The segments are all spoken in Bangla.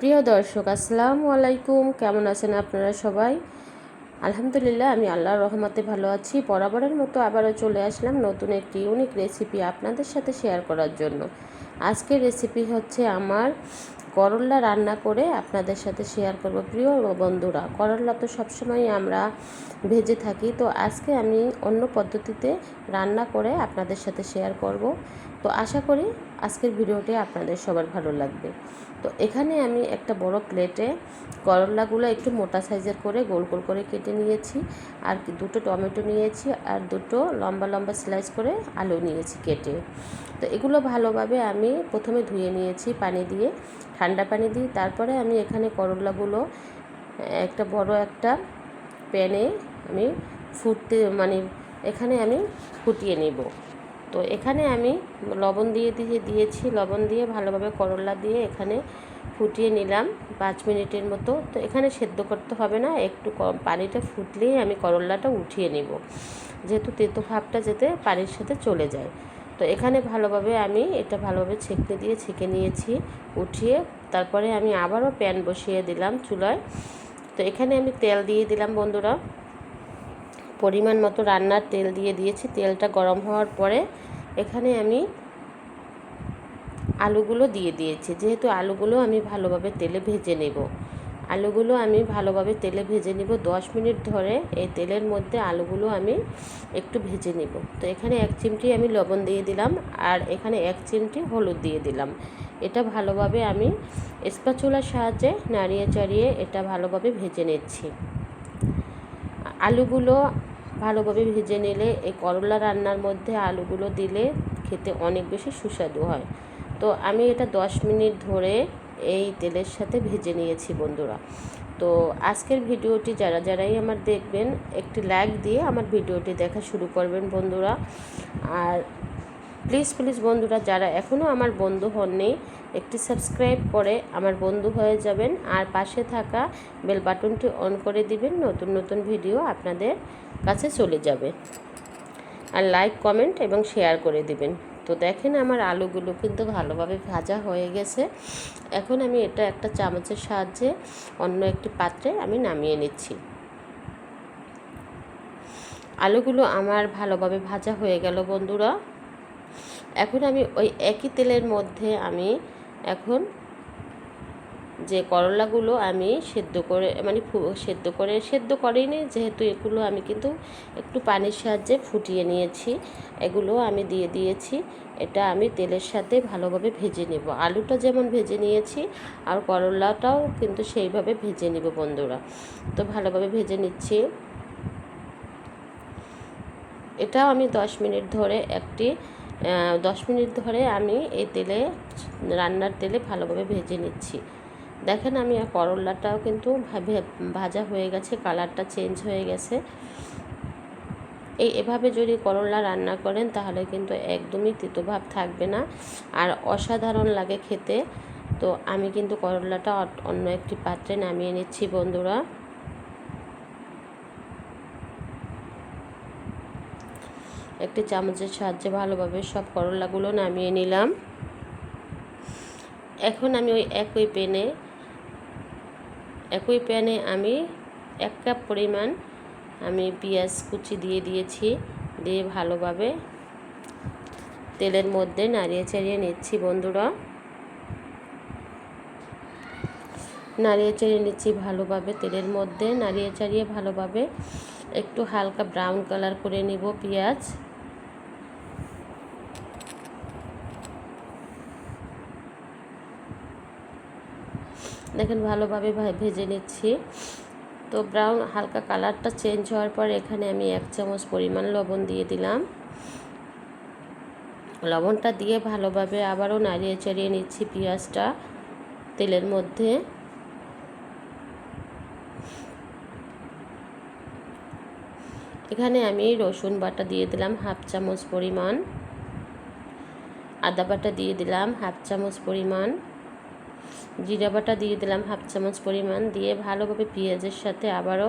প্রিয় দর্শক, আসসালামু আলাইকুম। কেমন আছেন আপনারা সবাই? আলহামদুলিল্লাহ, আমি আল্লাহর রহমতে ভালো আছি। বরাবরের মতো আবারও চলে আসলাম নতুন একটি ইউনিক রেসিপি আপনাদের সাথে শেয়ার করার জন্য। আজকের রেসিপি হচ্ছে আমার করল্লা রান্না করে আপনাদের সাথে শেয়ার করব। প্রিয় বন্ধুরা করল্লা তো সবসময় আমরা ভেজে থাকি। তো আজকে আমি অন্য পদ্ধতিতে রান্না করে আপনাদের সাথে শেয়ার করব। তো আশা করি আজকের ভিডিওটি আপনাদের সবার ভালো লাগবে। তো এখানে আমি একটা বড় প্লেটে করল্লাগুলো একটু মোটা সাইজের করে গোল গোল করে কেটে নিয়েছি। আর দুটো টমেটো নিয়েছি আর দুটো লম্বা লম্বা স্লাইস করে আলু নিয়েছি কেটে। তো এগুলো ভালোভাবে আমি প্রথমে ধুয়ে নিয়েছি পানি দিয়ে। ঠান্ডা পানি দিই, তারপরে আমি এখানে করলাগুলো, একটা বড় একটা প্যানে আমি ফুটতে মানে এখানে আমি ফুটিয়ে নিব। তো এখানে আমি লবণ দিয়ে দিয়ে দিয়েছি, লবণ দিয়ে ভালোভাবে করলা দিয়ে এখানে ফুটিয়ে নিলাম পাঁচ মিনিটের মতো। তো এখানে সেদ্ধ করতে হবে না, একটু কম পানিটা ফুটলেই আমি করলাটা উঠিয়ে নিব, যেহেতু তেতো ভাবটা যেতে পানির সাথে চলে যায়। তো এখানে ভালোভাবে আমি এটা ভালোভাবে ছেঁকে দিয়ে ছেঁকে নিয়েছি, উঠিয়ে। তারপরে আমি আবারও প্যান বসিয়ে দিলাম চুলায়। তো এখানে আমি তেল দিয়ে দিলাম বন্ধুরা। পরিমাণ মতো রান্নার তেল দিয়ে দিয়েছি। তেলটা গরম হওয়ার পরে এখানে আমি আলুগুলো দিয়ে দিয়েছি। যেহেতু আলুগুলো আমি ভালোভাবে তেলে ভেজে নেব। আলুগুলো আমি ভালোভাবে তেলে ভেজে নিব। দশ মিনিট ধরে এই তেলের মধ্যে আলুগুলো আমি একটু ভেজে নিব। তো এখানে এক চিমটি আমি লবণ দিয়ে দিলাম আর এখানে এক চিমটি হলুদ দিয়ে দিলাম। এটা ভালোভাবে আমি স্পাচুলার সাহায্যে নাড়িয়ে চাড়িয়ে এটা ভালোভাবে ভেজে নিচ্ছি। আলুগুলো ভালোভাবে ভেজে নিলে এই করলা রান্নার মধ্যে আলুগুলো দিলে খেতে অনেক বেশি সুস্বাদু হয়। তো আমি এটা দশ মিনিট ধরে এই তেলের সাথে ভেজে নিয়েছি বন্ধুরা। তো আজকের ভিডিওটি যারা যারাই আমার দেখবেন, একটি লাইক দিয়ে আমার ভিডিওটি দেখা শুরু করবেন বন্ধুরা। আর প্লিজ প্লিজ বন্ধুরা, যারা এখনও আমার বন্ধু হননি, একটি সাবস্ক্রাইব করে আমার বন্ধু হয়ে যাবেন। আর পাশে থাকা বেল বাটনটি অন করে দিবেন, নতুন নতুন ভিডিও আপনাদের কাছে চলে যাবে। আর লাইক কমেন্ট এবং শেয়ার করে দিবেন। তো দেখেন আমার আলুগুলো কিন্তু ভালোভাবে ভাজা হয়ে গেছে। এখন আমি এটা একটা চামচের সাহায্যে অন্য একটি পাত্রে আমি নামিয়ে নিচ্ছি। আলুগুলো আমার ভালোভাবে ভাজা হয়ে গেল বন্ধুরা। এখন আমি ওই একই তেলের মধ্যে আমি এখন যে করলাগুলো আমি সেদ্ধ করে মানে সেদ্ধ করে, সেদ্ধ করিনি যেহেতু এগুলো আমি কিন্তু একটু পানির সাহায্যে ফুটিয়ে নিয়েছি। এগুলো আমি দিয়ে দিয়েছি। এটা আমি তেলের সাথে ভালোভাবে ভেজে নেব। আলুটা যেমন ভেজে নিয়েছি আর করলাটাও কিন্তু সেইভাবে ভেজে নেব বন্ধুরা। তো ভালোভাবে ভেজে নিচ্ছি। এটাও আমি দশ মিনিট ধরে একটি দশ মিনিট ধরে আমি এই তেলে, রান্নার তেলে ভালোভাবে ভেজে নিচ্ছি। দেখেন আমি আর করলাটাও কিন্তু ভাজা হয়ে গেছে, কালারটা চেঞ্জ হয়ে গেছে। এই এভাবে যদি করলা রান্না করেন তাহলে কিন্তু একদমই তিতোভাব থাকবে না। আর অসাধারণ লাগে খেতে। তো আমি কিন্তু করলাটা অন্য একটি পাত্রে নামিয়ে নিচ্ছি বন্ধুরা। একটি চামচের সাহায্যে ভালোভাবে সব করলাগুলো নামিয়ে নিলাম। এখন আমি ওই একই প্যানে একই প্যানে আমি এক কাপ পরিমাণ আমি পেঁয়াজ কুচি দিয়ে দিয়েছি, দিয়ে ভালোভাবে তেলের মধ্যে নাড়িয়ে চাড়িয়ে নিচ্ছি বন্ধুরা। নাড়িয়ে চাড়িয়ে নিচ্ছি ভালোভাবে তেলের মধ্যে, নাড়িয়ে চাড়িয়ে ভালোভাবে একটু হালকা ব্রাউন কালার করে নিব পেঁয়াজ। দেখেন ভালোভাবে ভেজে নিচ্ছি। তো ব্রাউন হালকা কালারটা চেঞ্জ হওয়ার পর এখানে আমি এক চামচ পরিমাণ লবণ দিয়ে দিলাম। লবণটা দিয়ে ভালোভাবে আবারও নাড়িয়ে চাড়িয়ে নিচ্ছি পেঁয়াজটা তেলের মধ্যে। এখানে আমি রসুন বাটা দিয়ে দিলাম হাফ চামচ পরিমাণ। আদা বাটা দিয়ে দিলাম হাফ চামচ পরিমাণ। জিরা বাটা দিয়ে দিলাম হাফ চামচ পরিমাণ দিয়ে ভালোভাবে পেঁয়াজের সাথে আবারও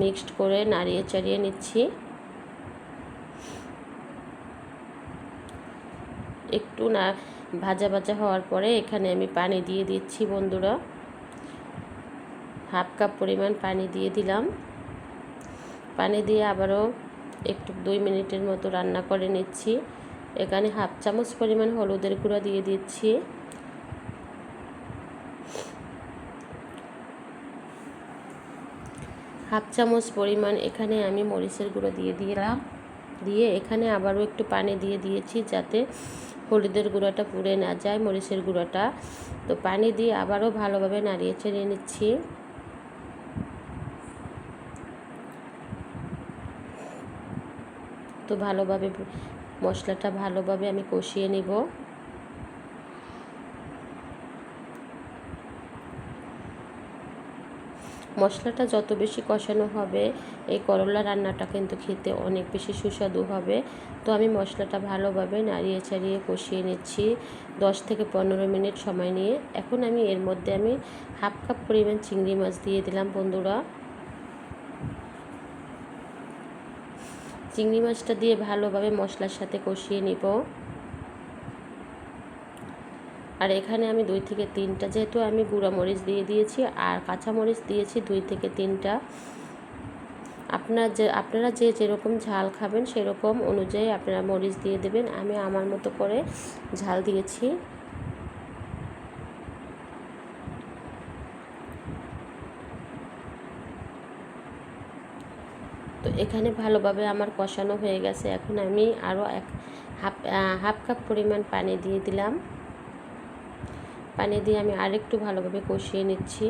মিক্সড করে নাড়িয়ে চাড়িয়ে নিচ্ছি। একটু না ভাজা ভাজা হওয়ার পরে এখানে আমি পানি দিয়ে দিচ্ছি বন্ধুরা। হাফ কাপ পরিমাণ পানি দিয়ে দিলাম। পানি দিয়ে আবারও একটু দুই মিনিটের মতো রান্না করে নিচ্ছি। এখানে হাফ চামচ পরিমাণ হলুদের গুঁড়া দিয়ে দিচ্ছি। হাফ চামচ পরিমাণ এখানে আমি মরিচের গুঁড়ো দিয়ে দিলাম। দিয়ে এখানে আবারও একটু পানি দিয়ে দিয়েছি যাতে হলুদের গুঁড়োটা পুড়ে না যায়, মরিচের গুঁড়োটা। তো পানি দিয়ে আবারও ভালোভাবে নাড়িয়ে চেড়িয়ে নিচ্ছি। তো ভালোভাবে মশলাটা ভালোভাবে আমি কষিয়ে নিব। মশলাটা যত বেশি কষানো হবে, এই করলা রান্নাটা কিন্তু খেতে অনেক বেশি সুস্বাদু হবে। তো আমি মশলাটা ভালোভাবে নাড়িয়ে ছাড়িয়ে কষিয়ে নিচ্ছি দশ থেকে পনেরো মিনিট সময় নিয়ে। এখন আমি এর মধ্যে আমি হাফ কাপ পরিমাণ চিংড়ি মাছ দিয়ে দিলাম বন্ধুরা। চিংড়ি মাছটা দিয়ে ভালোভাবে মশলার সাথে কষিয়ে নিব। আর এখানে আমি দুই থেকে তিনটা, যেহেতু আমি গুঁড়া মরিচ দিয়ে দিয়েছি আর কাঁচা মরিচ দিয়েছি দুই থেকে তিনটা। আপনার যে, আপনারা যে যেরকম ঝাল খাবেন সেরকম অনুযায়ী আপনারা মরিচ দিয়ে দেবেন। আমি আমার মতো করে ঝাল দিয়েছি। তো এখানে ভালোভাবে আমার কষানো হয়ে গেছে। এখন আমি আরও এক হাফ হাফ কাপ পরিমাণ পানি দিয়ে দিলাম। পানি দিয়ে আমি আরেকটু ভালোভাবে কষিয়ে নিচ্ছি।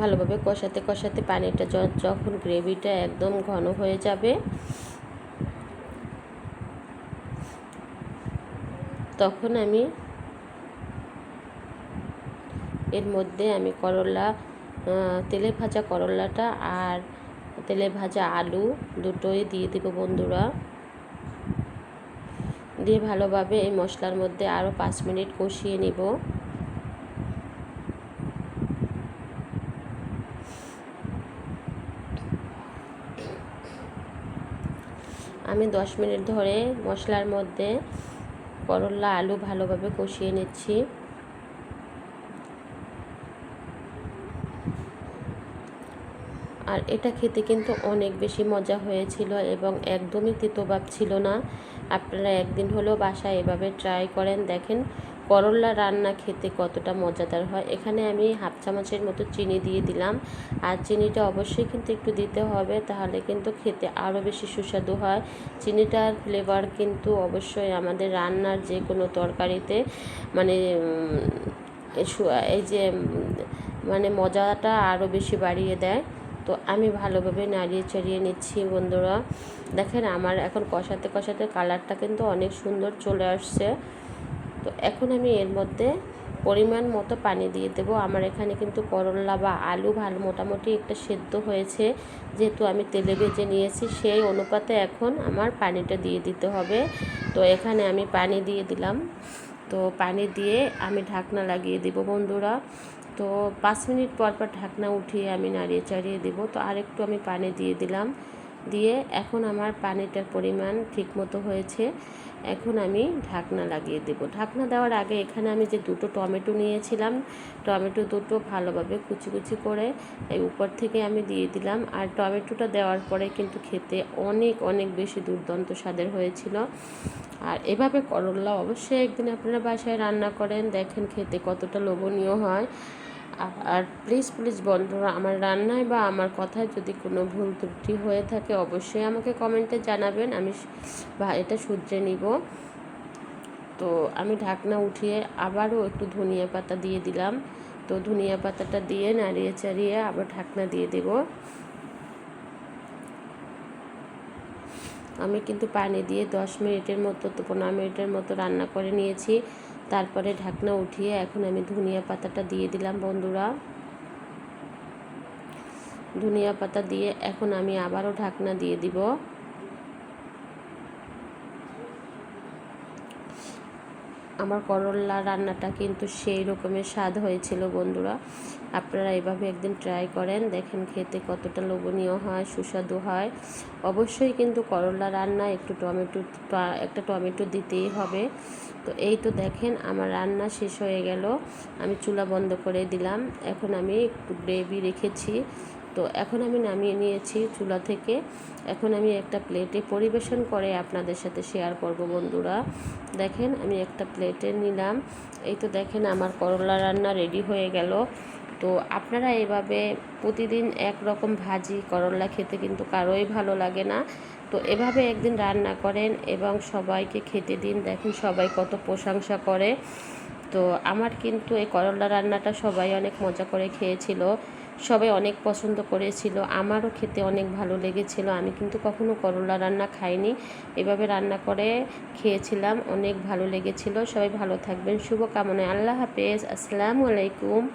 ভালোভাবে কষাতে কষাতে পানিটা যখন গ্রেভিটা একদম ঘন হয়ে যাবে, তখন আমি এর মধ্যে আমি করলা তেলে ভাজা করলাটা আর তেলে ভাজা আলু দুটোই দিয়ে দিব বন্ধুরা। দিয়ে ভালোভাবে এই মশলার মধ্যে আরও পাঁচ মিনিট কষিয়ে নিব। আমি দশ মিনিট ধরে মশলার মধ্যে করলা আলু ভালোভাবে কষিয়ে নিচ্ছি। আর এটা খেতে কিন্তু অনেক বেশি মজা হয়েছিল এবং একদমই তিতোভাব ছিল না। আপনারা একদিন হলেও বাসায় এভাবে ট্রাই করেন। দেখেন করলা রান্না খেতে কতটা মজাদার হয়। এখানে আমি হাফ চামচের মতো চিনি দিয়ে দিলাম। আর চিনিটা অবশ্যই কিন্তু একটু দিতে হবে, তাহলে কিন্তু খেতে আরও বেশি সুস্বাদু হয়। চিনিটার ফ্লেভার কিন্তু অবশ্যই আমাদের রান্নার যে কোনো তরকারিতে মানে এই যে মানে মজাটা আরও বেশি বাড়িয়ে দেয়। তো আমি ভালোভাবে নাড়িয়ে চাড়িয়ে নিচ্ছি বন্ধুরা। দেখেন আমার এখন কষাতে কষাতে কালারটা কিন্তু অনেক সুন্দর চলে আসছে। তো এখন আমি এর মধ্যে পরিমাণ মতো পানি দিয়ে দেবো। আমার এখানে কিন্তু করলা বা আলু ভালো মোটামুটি একটা সেদ্ধ হয়েছে। যেহেতু আমি তেলে ভেজে নিয়েছি, সেই অনুপাতে এখন আমার পানিটা দিয়ে দিতে হবে। তো এখানে আমি পানি দিয়ে দিলাম। তো পানি দিয়ে আমি ঢাকনা লাগিয়ে দেবো বন্ধুরা। তো পাঁচ মিনিট পর পর ঢাকনা উঠিয়ে আমি নাড়িয়ে চাড়িয়ে দেবো। তো আরেকটু আমি পানি দিয়ে দিলাম। দিয়ে এখন আমার পানিটার পরিমাণ ঠিক মতো হয়েছে। এখন আমি ঢাকনা লাগিয়ে দেব। ঢাকনা দেওয়ার আগে এখানে আমি যে দুটো টমেটো নিয়েছিলাম, টমেটো দুটো ভালোভাবে কুচি কুচি করে এই উপর থেকে আমি দিয়ে দিলাম। আর টমেটোটা দেওয়ার পরে কিন্তু খেতে অনেক অনেক বেশি দুর্দান্ত স্বাদের হয়েছিল। আর এভাবে করল্লা অবশ্যই একদিন আপনারা বাসায় রান্না করেন, দেখেন খেতে কতটা লোভনীয় হয়। আর প্লিজ প্লিজ বন্ধুরা, আমার রান্নায় বা আমার কথায় যদি কোনো ভুল ত্রুটি হয়ে থাকে, অবশ্যই আমাকে কমেন্টে জানাবেন। আমি বা এটা শুধরে নিব। তো আমি ঢাকনা উঠিয়ে আবারও একটু ধনিয়া পাতা দিয়ে দিলাম। তো ধনিয়া পাতাটা দিয়ে নাড়িয়ে চাড়িয়ে আবার ঢাকনা দিয়ে দেব। আমি কিন্তু পানি দিয়ে দশ মিনিটের মতো তো পনেরো মিনিটের মতো রান্না করে নিয়েছি। তারপরে ঢাকনা উঠিয়ে এখন আমি ধনিয়া পাতাটা দিয়ে দিলাম, বন্ধুরা। ধনিয়া পাতা দিয়ে এখন আমি আবারও ঢাকনা দিয়ে দিব। আমার করল্লা রান্নাটা কিন্তু সেই রকমের স্বাদ হয়েছিল, বন্ধুরা। আপনারা এভাবে একদিন ট্রাই করেন, দেখেন খেতে কতটা লোভনীয় হয়, সুস্বাদু হয়। অবশ্যই কিন্তু করল্লা রান্না একটু টমেটো একটা টমেটো দিতেই হবে। তো এই তো দেখেন আমার রান্না শেষ হয়ে গেল। আমি চুলা বন্ধ করে দিলাম। এখন আমি একটু গ্রেভি রেখেছি। তো এখন আমি নামিয়ে নিয়েছি চুলা থেকে। এখন আমি একটা প্লেটে পরিবেশন করে আপনাদের সাথে শেয়ার করব বন্ধুরা। দেখেন আমি একটা প্লেটে নিলাম। এই তো দেখেন আমার করলা রান্না রেডি হয়ে গেল। তো আপনারা এভাবে প্রতিদিন এক রকম ভাজি করলা খেতে কিন্তু কারোই ভালো লাগে না। তো এভাবে একদিন রান্না করেন এবং সবাইকে খেতে দিন। দেখেন সবাই কত প্রশংসা করে। তো আমার কিন্তু এই করলা রান্নাটা সবাই অনেক মজা করে খেয়েছিল। সবাই অনেক পছন্দ করেছিল। আমারও খেতে অনেক ভালো লেগেছিল। আমি কিন্তু কখনো করলা রান্না খাইনি। এভাবে রান্না করে খেয়েছিলাম। অনেক ভালো লেগেছিল। সবাই ভালো থাকবেন। শুভকামনায়। আল্লাহ হাফেজ। আসসালামু আলাইকুম।